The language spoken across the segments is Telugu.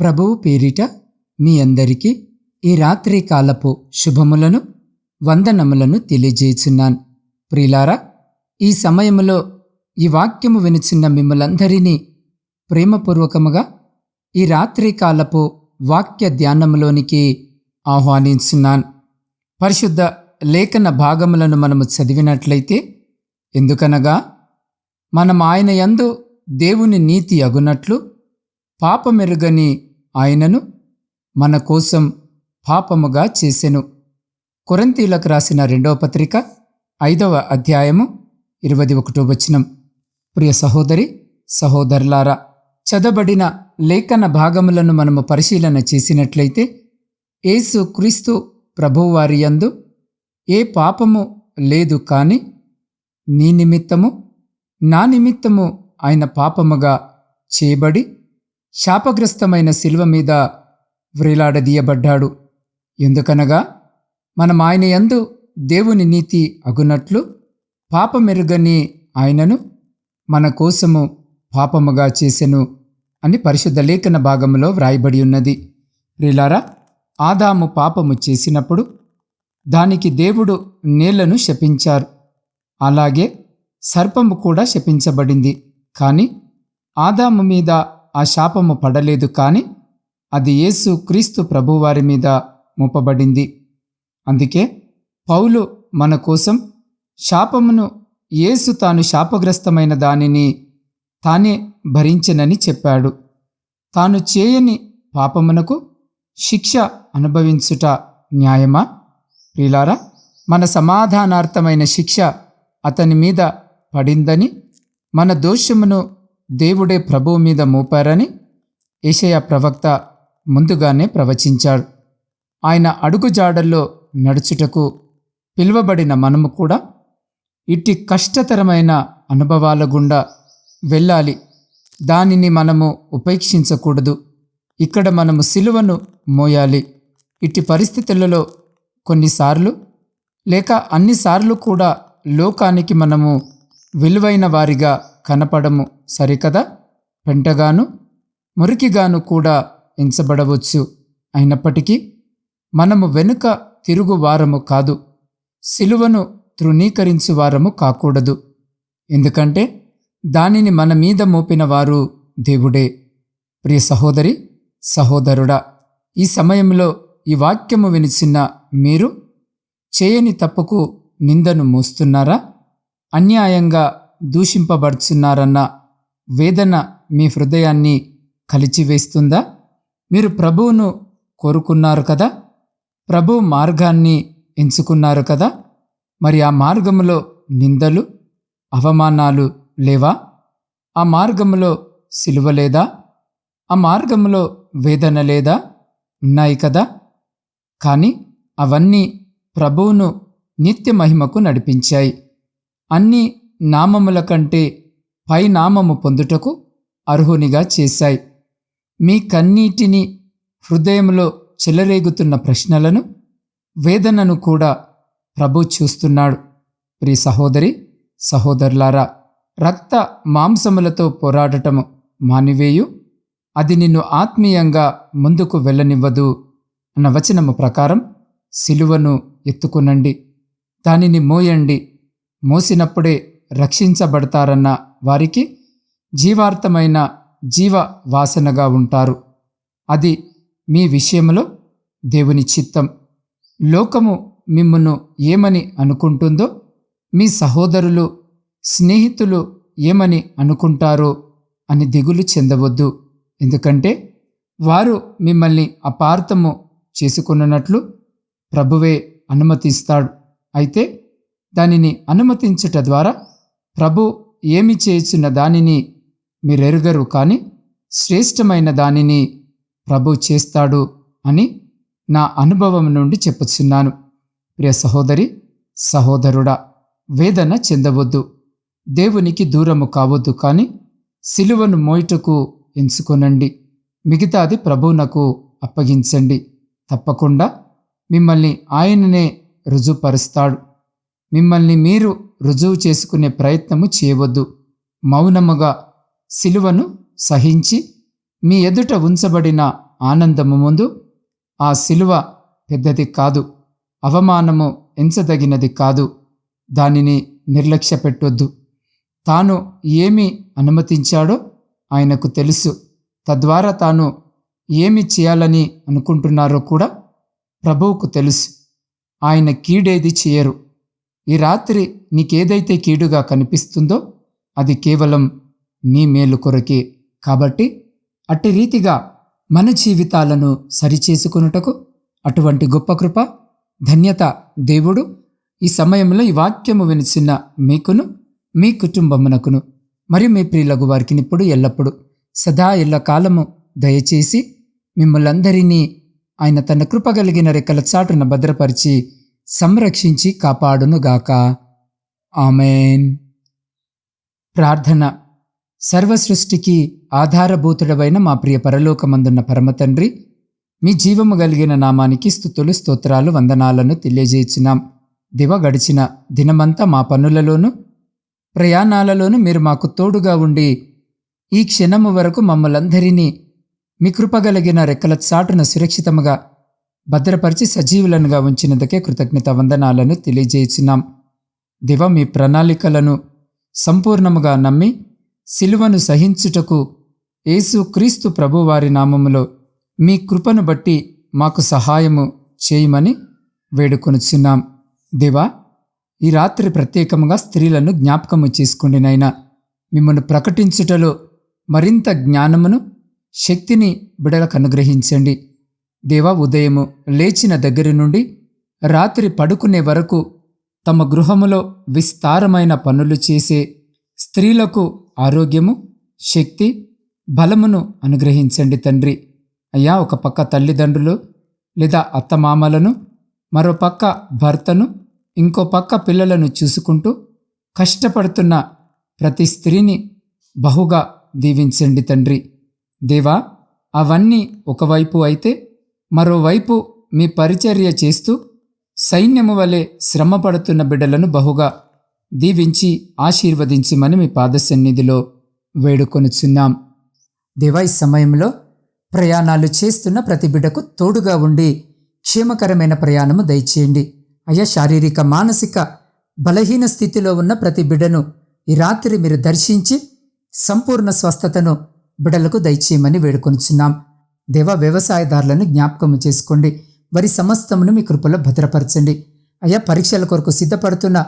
ప్రభువు పేరిట మీ అందరికీ ఈ రాత్రి కాలపు శుభములను వందనములను తెలియజేయుచున్నాను. ప్రిలారా ఈ సమయములో ఈ వాక్యము వినుచున్న మిమ్మలందరినీ ప్రేమపూర్వకముగా ఈ రాత్రి కాలపు వాక్య ధ్యానములోనికి ఆహ్వానించున్నాను. పరిశుద్ధ లేఖన భాగములను మనము చదివినట్లయితే ఎందుకనగా మనం ఆయన యందు దేవుని నీతి అగునట్లు పాపమెరుగని ఆయనను మన కోసం పాపముగా చేసెను. కొరంతీలకు రాసిన రెండవ పత్రిక ఐదవ అధ్యాయము ఇరవై ఒకటో వచనం. ప్రియ సహోదరి సహోదరులారా చదబడిన లేఖన భాగములను మనము పరిశీలన చేసినట్లయితే యేసు క్రీస్తు ప్రభువారి యందు ఏ పాపము లేదు కాని నీ నిమిత్తము నా నిమిత్తము ఆయన పాపముగా చేయబడి శాపగ్రస్తమైన శిల్వ మీద వ్రేలాడదీయబడ్డాడు. ఎందుకనగా మనం ఆయన యందు దేవుని నీతి అగునట్లు పాపమెరుగని ఆయనను మన కోసము పాపముగా చేసెను అని పరిశుద్ధ లేఖన భాగంలో వ్రాయబడి ఉన్నది. ప్రిలారా ఆదాము పాపము చేసినప్పుడు దానికి దేవుడు నేలను శపించారు. అలాగే సర్పము కూడా శపించబడింది. కానీ ఆదాము మీద ఆ శాపము పడలేదు కానీ అది యేసు క్రీస్తు ప్రభువారి మీద మోపబడింది. అందుకే పౌలు మన కోసం శాపమును యేసు తాను శాపగ్రస్తమైన దానిని తానే భరించనని చెప్పాడు. తాను చేయని పాపమునకు శిక్ష అనుభవించుట న్యాయమా? ప్రిలారా మన సమాధానార్థమైన శిక్ష అతని మీద పడిందని మన దోషమును దేవుడే ప్రభువు మీద మోపారని ఏషయ ప్రవక్త ముందుగానే ప్రవచించాడు. ఆయన అడుగుజాడల్లో నడుచుటకు పిలువబడిన మనము కూడా ఇట్టి కష్టతరమైన అనుభవాల గుండా వెళ్ళాలి. దానిని మనము ఉపేక్షించకూడదు. ఇక్కడ మనము సిలువను మోయాలి. ఇట్టి పరిస్థితులలో కొన్నిసార్లు లేక అన్నిసార్లు కూడా లోకానికి మనము విలువైన వారిగా కనపడము సరికదా? పెంటగాను మురికిగాను కూడా ఎంచబడవచ్చు. అయినప్పటికీ మనము వెనుక తిరుగు వారము కాదు సిలువను తృణీకరించు వారము కాకూడదు. ఎందుకంటే దానిని మన మీద మోపిన వారు దేవుడే. ప్రియ సహోదరి సహోదరుడా ఈ సమయంలో ఈ వాక్యము వినిచిన మీరు చేయని తప్పుకు నిందను మోస్తున్నారా? అన్యాయంగా దూషింపబడుచున్నారన్న వేదన మీ హృదయాన్ని కలిచివేస్తుందా? మీరు ప్రభువును కోరుకున్నారు కదా? ప్రభు మార్గాన్ని ఎంచుకున్నారు కదా? మరి ఆ మార్గంలో నిందలు అవమానాలు లేవా? ఆ మార్గంలో సిలువ లేదా? ఆ మార్గంలో వేదన లేదా? ఉన్నాయి కదా? కానీ అవన్నీ ప్రభువును నిత్య మహిమకు నడిపించాయి. అన్నీ నామముల కంటే పై నామము పొందుటకు అర్హునిగా చేశాయి. మీ కన్నీటిని హృదయంలో చెలరేగుతున్న ప్రశ్నలను వేదనను కూడా ప్రభు చూస్తున్నాడు. ప్రియ సహోదరి సహోదరులారా రక్త మాంసములతో పోరాడటము మానివేయు అది నిన్ను ఆత్మీయంగా ముందుకు వెళ్ళనివ్వదు అన్న వచనము ప్రకారం సిలువను ఎత్తుకునండి. దానిని మోయండి. మోసినప్పుడే రక్షించబడతారన్న వారికి జీవార్థమైన జీవ వాసనగా ఉంటారు. అది మీ విషయంలో దేవుని చిత్తం. లోకము మిమ్మను ఏమని అనుకుంటుందో మీ సహోదరులు స్నేహితులు ఏమని అనుకుంటారో అని దిగులు చెందవద్దు. ఎందుకంటే వారు మిమ్మల్ని అపార్థము చేసుకున్నట్లు ప్రభువే అనుమతిస్తాడు. అయితే దానిని అనుమతించుట ద్వారా ప్రభు ఏమి చేసిన దానిని మీరెరుగరు కానీ శ్రేష్టమైన దానిని ప్రభు చేస్తాడు అని నా అనుభవం నుండి చెప్పుచున్నాను. ప్రియ సహోదరి సహోదరుడా వేదన చెందవద్దు. దేవునికి దూరము కావద్దు కానీ సిలువను మోయిటకు ఎంచుకొనండి. మిగతాది ప్రభువునకు అప్పగించండి. తప్పకుండా మిమ్మల్ని ఆయననే రుజుపరుస్తాడు. మిమ్మల్ని మీరు రుజువు చేసుకునే ప్రయత్నము చేయవద్దు. మౌనముగా సిలువను సహించి మీ ఎదుట ఉంచబడిన ఆనందము ముందు ఆ శిలువ పెద్దది కాదు అవమానము ఎంచదగినది కాదు. దానిని నిర్లక్ష్య పెట్టొద్దు తాను ఏమి అనుమతించాడో ఆయనకు తెలుసు. తద్వారా తాను ఏమి చేయాలని అనుకుంటున్నారో కూడా ప్రభువుకు తెలుసు. ఆయన కీడేది చేయరు. ఈ రాత్రి నీకేదైతే కీడుగా కనిపిస్తుందో అది కేవలం నీ మేలు కొరకే. కాబట్టి అట్టి రీతిగా మన జీవితాలను సరిచేసుకున్నటకు అటువంటి గొప్ప కృప ధన్యత దేవుడు ఈ సమయంలో ఈ వాక్యము వినిచిన మీకును మీ కుటుంబమునకును మరియు మీ ప్రియులకు వారికి ఇప్పుడు ఎల్లప్పుడు సదా ఎల్ల కాలము దయచేసి మిమ్మల్ందరినీ ఆయన తన కృప కలిగిన రెక్కల చాటున భద్రపరిచి సంరక్షించి కాపాడునుగాక. ఆమెన్. ప్రార్థన. సర్వసృష్టికి ఆధారభూతుడవైన మా ప్రియ పరలోకమందున్న పరమతండ్రి మీ జీవము కలిగిన నామానికి స్థుతులు స్తోత్రాలు వందనాలను తెలియజేయుచున్నాం. దివ గడిచిన దినమంతా మా పనులలోనూ ప్రయాణాలలోనూ మీరు మాకు తోడుగా ఉండి ఈ క్షణము వరకు మమ్మలందరినీ మీ కృపగలిగిన రెక్కల చాటున సురక్షితముగా భద్రపరిచి సజీవులనుగా ఉంచినందుకే కృతజ్ఞత వందనాలను తెలియజేసినాం దివ మీ ప్రణాళికలను సంపూర్ణముగా నమ్మి సిలువను సహించుటకు యేసు క్రీస్తు ప్రభువారి నామములో మీ కృపను బట్టి మాకు సహాయము చేయమని వేడుకొనుచున్నాం. దివా ఈ రాత్రి ప్రత్యేకముగా స్త్రీలను జ్ఞాపకము చేసుకుని నైనా మిమ్మల్ని ప్రకటించుటలో మరింత జ్ఞానమును శక్తిని బిడలకు అనుగ్రహించండి. దేవా ఉదయము లేచిన దగ్గర నుండి రాత్రి పడుకునే వరకు తమ గృహములో విస్తారమైన పనులు చేసే స్త్రీలకు ఆరోగ్యము శక్తి బలమును అనుగ్రహించండి తండ్రి. అయ్యా ఒక పక్క తల్లిదండ్రులు లేదా అత్తమామలను మరో పక్క భర్తను ఇంకో పక్క పిల్లలను చూసుకుంటూ కష్టపడుతున్న ప్రతి స్త్రీని బహుగా దీవించండి తండ్రి. దేవా అవన్నీ ఒకవైపు అయితే మరోవైపు మీ పరిచర్య చేస్తూ సైన్యము వలె శ్రమపడుతున్న బిడ్డలను బహుగా దీవించి ఆశీర్వదించమని మీ పాదసన్నిధిలో వేడుకొనుచున్నాం. దేవా సమయంలో ప్రయాణాలు చేస్తున్న ప్రతి బిడ్డకు తోడుగా ఉండి క్షేమకరమైన ప్రయాణము దయచేయండి. అయ్యా శారీరక మానసిక బలహీన స్థితిలో ఉన్న ప్రతి బిడ్డను ఈ రాత్రి మీరు దర్శించి సంపూర్ణ స్వస్థతను బిడలకు దయచేయమని వేడుకొనుచున్నాం. దేవ వ్యవసాయదారులను జ్ఞాపకము చేసుకోండి. వారి సమస్తమును మీ కృపలో భద్రపరచండి. అయ్యా పరీక్షల కొరకు సిద్ధపడుతున్న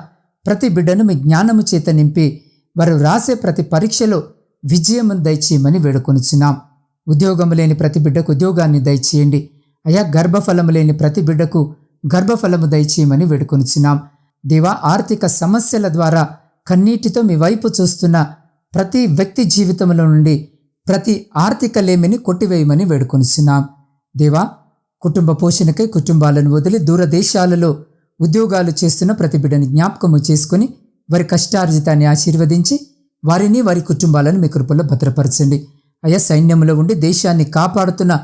ప్రతి బిడ్డను మీ జ్ఞానము చేత నింపి వారు రాసే ప్రతి పరీక్షలో విజయమును దయచేయమని వేడుకొనుచున్నాం. ఉద్యోగము లేని ప్రతి బిడ్డకు ఉద్యోగాన్ని దయచేయండి. అయా గర్భఫలము లేని ప్రతి బిడ్డకు గర్భఫలము దయచేయమని వేడుకొనుచున్నాం. దేవా ఆర్థిక సమస్యల ద్వారా కన్నీటితో మీ వైపు చూస్తున్న ప్రతి వ్యక్తి జీవితంలో నుండి ప్రతి ఆర్థిక లేమిని కొట్టివేయమని వేడుకొనిచున్నాం. దేవా కుటుంబ పోషణకై కుటుంబాలను వదిలి దూరదేశాలలో ఉద్యోగాలు చేస్తున్న ప్రతి బిడ్డని జ్ఞాపకము చేసుకుని వారి కష్టార్జితాన్ని ఆశీర్వదించి వారిని వారి కుటుంబాలను మీ కృపలో భద్రపరచండి. అయా సైన్యంలో ఉండి దేశాన్ని కాపాడుతున్న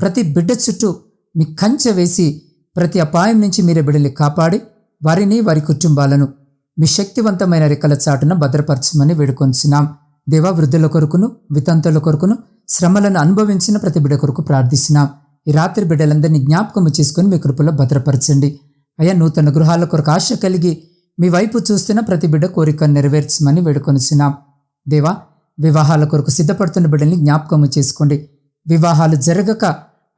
ప్రతి బిడ్డ చుట్టూ మీ కంచె వేసి ప్రతి అపాయం నుంచి మీరే బిడ్డల్ని కాపాడి వారిని వారి కుటుంబాలను మీ శక్తివంతమైన రెక్కల చాటున భద్రపరచమని వేడుకొంచున్నాం దేవా వృద్ధుల కొరకును వితంతుల కొరకును శ్రమలను అనుభవించిన ప్రతి బిడ్డ కొరకు ప్రార్థిస్తున్నాం ఈ రాత్రి బిడ్డలందరినీ జ్ఞాపకము చేసుకుని మీ కృపలో భద్రపరచండి. అయ్యా నూతన గృహాల కొరకు ఆశ కలిగి మీ వైపు చూస్తున్న ప్రతి బిడ్డ కోరికను నెరవేర్చమని వేడుకొనిచున్నాం. దేవా వివాహాల కొరకు సిద్ధపడుతున్న బిడ్డల్ని జ్ఞాపకము చేసుకోండి. వివాహాలు జరగక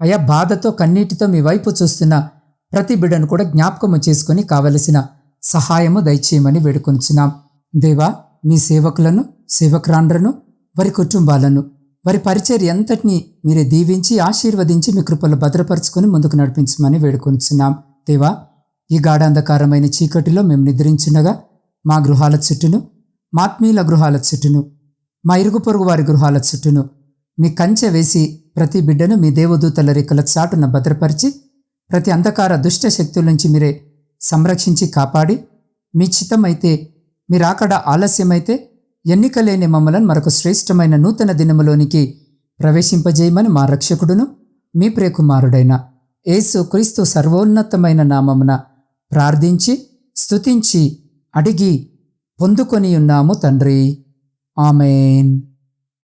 అయా బాధతో కన్నీటితో మీ వైపు చూస్తున్న ప్రతి బిడ్డను కూడా జ్ఞాపకము చేసుకొని కావలసిన సహాయము దయచేయమని వేడుకొనిచున్నాం. దేవా మీ సేవకులను సేవకురాండ్రను వారి కుటుంబాలను వారి పరిచర్య ఎంతటిని మీరే దీవించి ఆశీర్వదించి మీ కృపలు భద్రపరుచుకొని ముందుకు నడిపించమని వేడుకొనిచున్నాం. దేవా ఈ గాఢాంధకారమైన చీకటిలో మేము నిద్రించుండగా మా గృహాల చుట్టూను మాత్మీయుల గృహాల చుట్టూను మా ఇరుగు పొరుగు వారి గృహాల చుట్టూను మీ కంచె వేసి ప్రతి బిడ్డను మీ దేవదూతల రెక్కల చాటున భద్రపరిచి ప్రతి అంధకార దుష్ట శక్తుల నుంచి మీరే సంరక్షించి కాపాడి మీ చిత్తమైతే మీరాకడ ఆలస్యమైతే ఎన్నికలేని మమ్మలను మరొక శ్రేష్టమైన నూతన దినములోనికి ప్రవేశింపజేయమని మా రక్షకుడును మీ ప్రియకుమారుడైన యేసు క్రీస్తు సర్వోన్నతమైన నామమున ప్రార్థించి స్తుతించి అడిగి పొందుకొని ఉన్నాము తండ్రి. ఆమెన్.